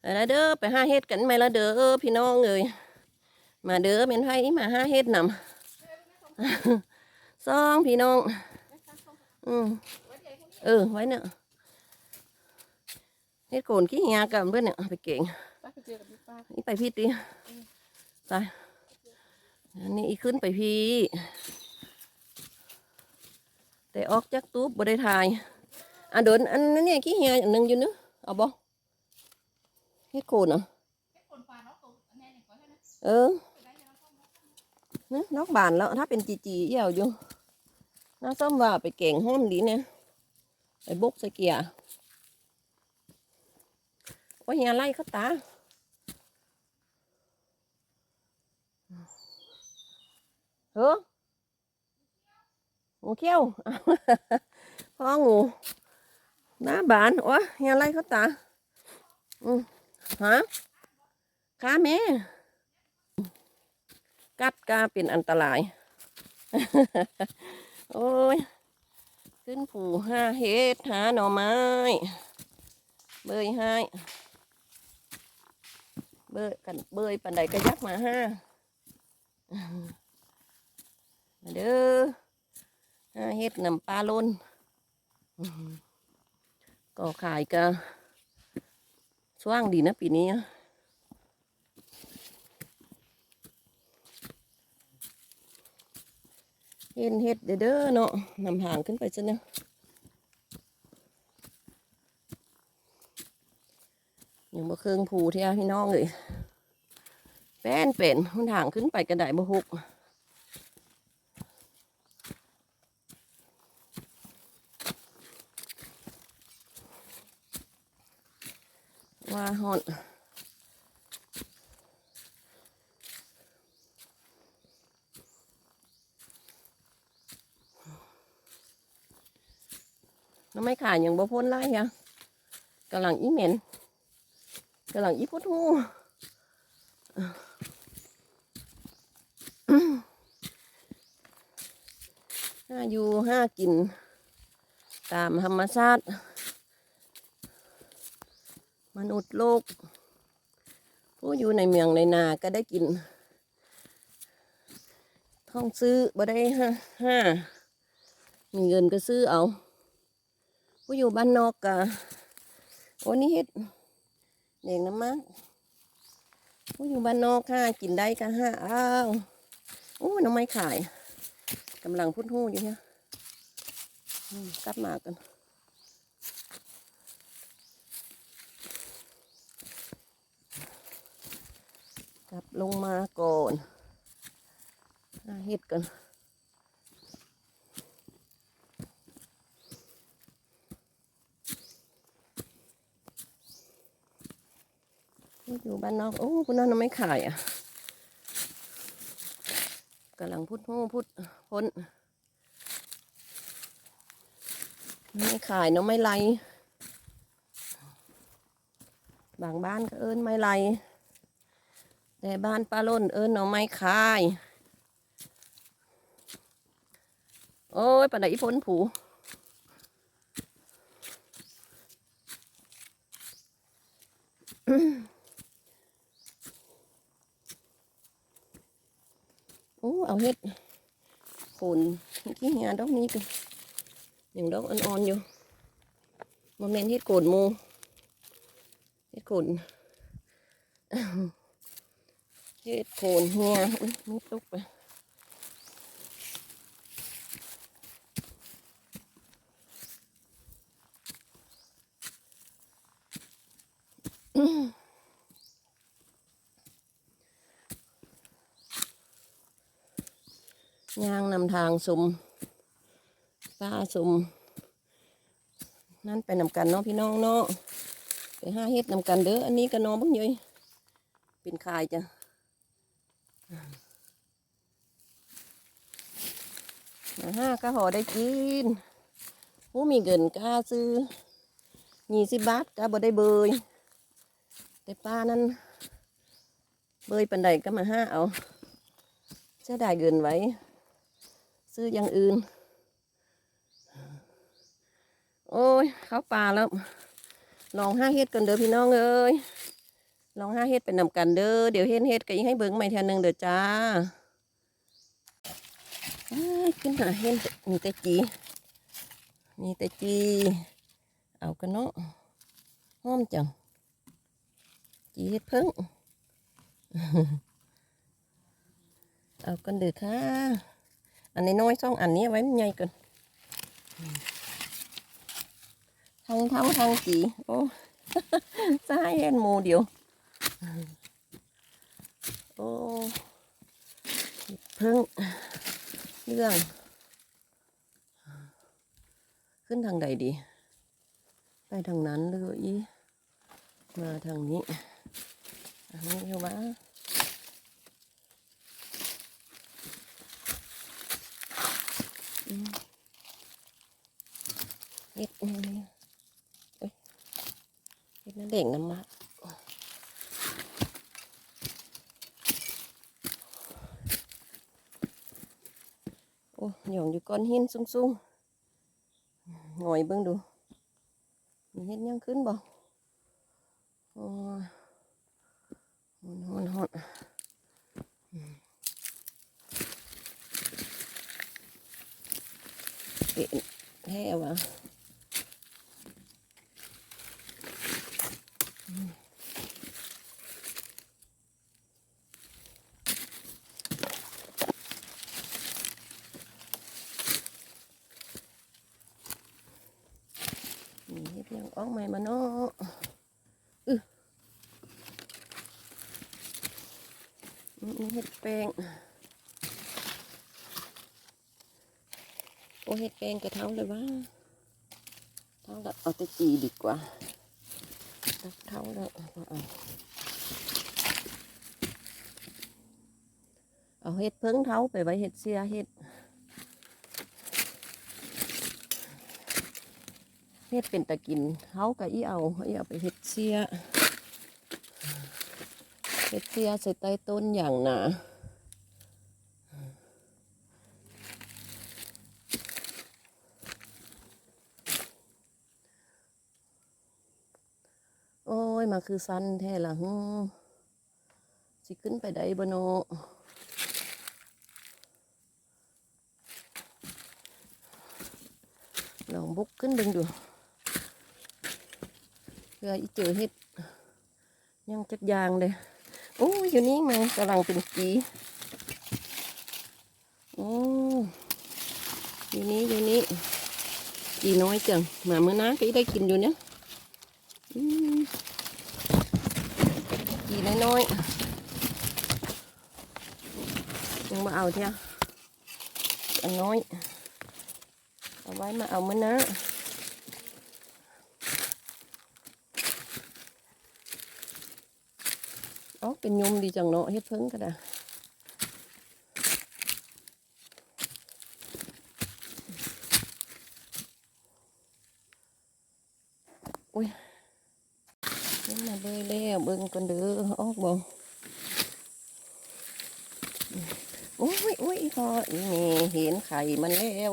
ไปละเด้อไปห้าเฮ็ดกันไหมละเด้อพี่น้องเอ้ยมาเด้อเป็นไผมาห้าเฮ็ดนำซองพี่น้อง อืมเออไว้เนี่ยเฮ็ดโกนขี้เหียกันเพื่อนเนี่ยไปเก่งไปพี่ป้านี่ไปพี่ตีไปนนี้อีขึ้นไปพี่แต่ออกจากตู้บ่ได้ถ่ายอะเดินอันนั้นเนี่ยขี้เหียอันหนึงอยู่เนึ เอาบ่เฮ็ดโคนเหรอเออนะนอกบานแล้วถ้าเป็นจีจีเอี่ยวอยู่น้าส้มว่าไปเก่งห้อมดีเนี่ยไปบุกใส่เกียร์โอ้ยเฮียไล่เขาตาเอองูเขี้ยวพ่องู หน้าบานโอ้ยเฮียไล่เขาตาอืมฮะขาแม่กัดกาเป็นอันตราย โอ้ย ขึ้นผูห้าเฮ็ดหาหน่อไม้ เบยให้เบยกันเบยปันใดก็ยักมาห้ามาเด้อห้าเฮ็ดนำปลาล้น ก็ขายก็สว่างดีนะปีนี้เห็นเฮ็ดเด้อเนาะนำห่างขึ้นไปซะเนี่ยยังบ่เครื่องผูเที่ยพี่น้องเลยแป้นเป็นมันห่างขึ้นไปกระไดบ่หก ว่าฮอนน้ำไม่ขายอย่างบ่พ้นไล่ฮะกำลังอีเหม็นกำลังอีพุทธูห้าอยู่ห้ากิน ตามธรรมชาติ มนุษย์โลก ผู้อยู่ในเมืองในนาก็ได้กินท่องซื้อบ่ได้ห้าห้ามีเงินก็ซื้อเอา ผู้อยู่บ้านนอกกะโอ้นี่เฮ็ดเด็กน้ำมันผู้อยู่บ้านนอกค่ะกินได้ก็ห้าอ้าวโอ้น้องไม้ขายกำลังพุ่นหู้อยู่เนี่ยกลับมากัน กลับลงมาก่อนหาเห็ดกันอยู่บ้านนอก โอ้คุณนั่นไม่ขายอะกำลังพุดหูพุดพ้นไม่ขายเนาะไม่ไร บางบ้านก็เอิ้นไม่ไร แต่บ้านป้าล้นเอิญเอาไม้คาย โอ้ยปานใดอีพ้นผูโอ้เอาเฮ็ดโคนขี้งานดอกนี้กันอย่างดอกอ่อนๆอยู่มันเมนเฮ็ดโกนมูเฮ็ดโกน เฮ็ดโคนเฮียอุ้ยมุดลุกไปย่างนำทางสุมป้าสุม นั่นไปนำกันเนาะพี่น้องเนาะไปห้าเฮ็ดนำกันเด้ออันนี้ก็นอนบ้างเยยเป็นคายจ้ะ มาห้าก็หอได้กินผู้มีเงินกล้าซื้อยี่สิบบาทก็บ่ได้เบย แต่ป้านั้น เบยปันใดก็มาห้าเอาจะได้เงินไว้ ซื้ออย่างอื่น โอ้ย เขาป่าแล้ว ลองห้าเฮ็ดกันเด้อพี่น้องเอ้ย ลองห้าเฮ็ดเป็นนำกันเด้อเดี๋ยวเฮ็ดเฮ็ดก็ยังให้เบิ่งใหม่เทีนึงเด้อจ้าอขึ้นหาเฮ็ดมีแต่จีมีแต่จีเอากันเนาะหอมจังจีเฮ็ดเพิ่งเอากันเด้อค่ะอันนี้น้อยสองอันนี้ไว้มันใหญ่กันทางเท้าทางจีโอ้ จะให้เห็นหมูเดียว โอ้เพิ่งเรื่อง ขึ้นทางใดดี ไปทางนั้นเลยอีมาทางนี้ทางนี้เข้ามาอืมเฮ็ดอันนี้โอ้ยเฮ็ดน้ำเด่งน้ำมา อ้หย่องอยู่ก้อนหินสูงๆหงอยเบิ่งดูมีเห็ดหยังขึ้นบ่โอ้ยฮอนฮอนฮอนอืมเป็นแท้วะอืมมีเห็ดหยังออกใหม่มาเนาะอื้อ อืมเห็ดแป้งโอ้เห็ดแป้งกระเท้าเลยว่าเท้าละเอาต่จีดีกว่าตักเท้าแล้วเอาเอาเห็ดเพิ่งเท้าไปไว้เห็ดเสียเห็ดเฮ็ดเป็นตะกินเฮาก็อีเอาอีเอาไปเฮ็ดเสีย เฮ็ดเสียใส่ใต้ต้นอย่างหนาโอ้ย มาคือสั้นแท้ละฮึสิขึ้นไปได้บโนลองบุกขึ้นเบิ่งดูเพื่ออีเจอเห็ดยังจักยางเลย โอ้ยอยู่นี่มันกำลังเป็นจีโอ้อยู่นี่อยู่นี่จีน้อยจังมาเมื่อน้าก็ได้กินอยู่เนี่ยอืมจีน้อยๆยังมาเอาเถอะนน้อยเอาไว้มาเอาเมื่อน้า อ๋อเป็นยมดีจังเนาะเฮ็ดเพิ่งก็ได้อุ้ยเบิ่งมาเบิ่งแล้วเบิ่งกันเด้อออกบ่โอ้ยโอ้ยพอนี่เห็นไข่มันแล้ว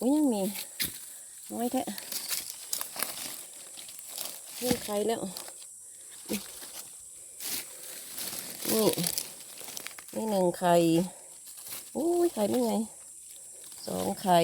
อุ้ยยังมีน้อยแท้เห็นไข่แล้ว นี่นี่หนึ่งไข่โอ้ยไข่ไม่ไงสองไข่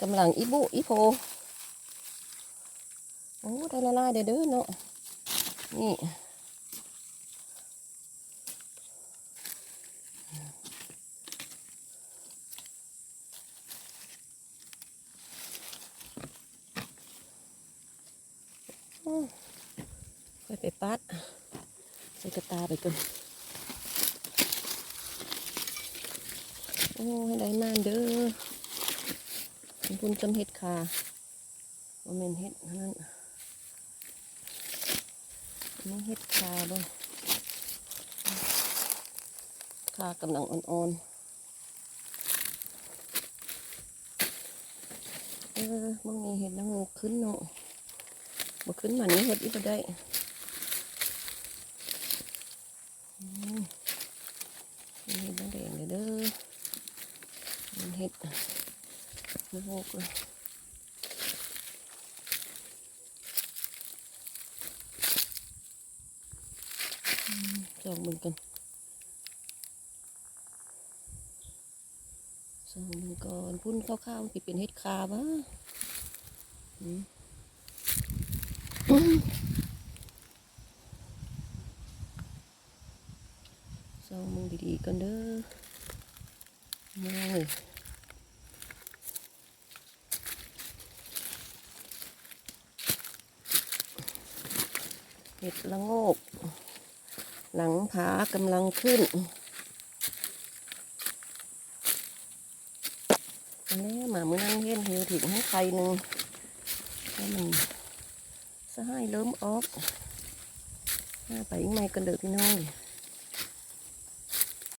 กำลังอีบุอีโพโอ้ได้ละลายเด้อเด้อเนาะนี่ค่อยไปปัด ใส่กระตาไปก่อนโอ้ให้ได้นานเด้อคุณคุณจำเห็ดคาว่าเมนเห็ดนั้นอันนี้เห็ดคาบ่คากำลังอ่อนๆ เออมึงมีเห็ดนางงูขึ้นเนาะบ่ขึ้นมานี้เห็ดอีกบ่ได้ เห็ดลูกเลยจองมันกันสองมันก่อนพุ่นข้าวๆมันเป็นเห็ดคาบ้าสองมึงดีๆกันเด้อมาเลย เห็ดละโงก หลังผากำลังขึ้นอันนี้หมามือนั่งเห็นหิวถึงให้ใครหนึ่งให้มันสะให้เริ่มออกหน้าไปอีกไม่กันเด้อพี่น้อง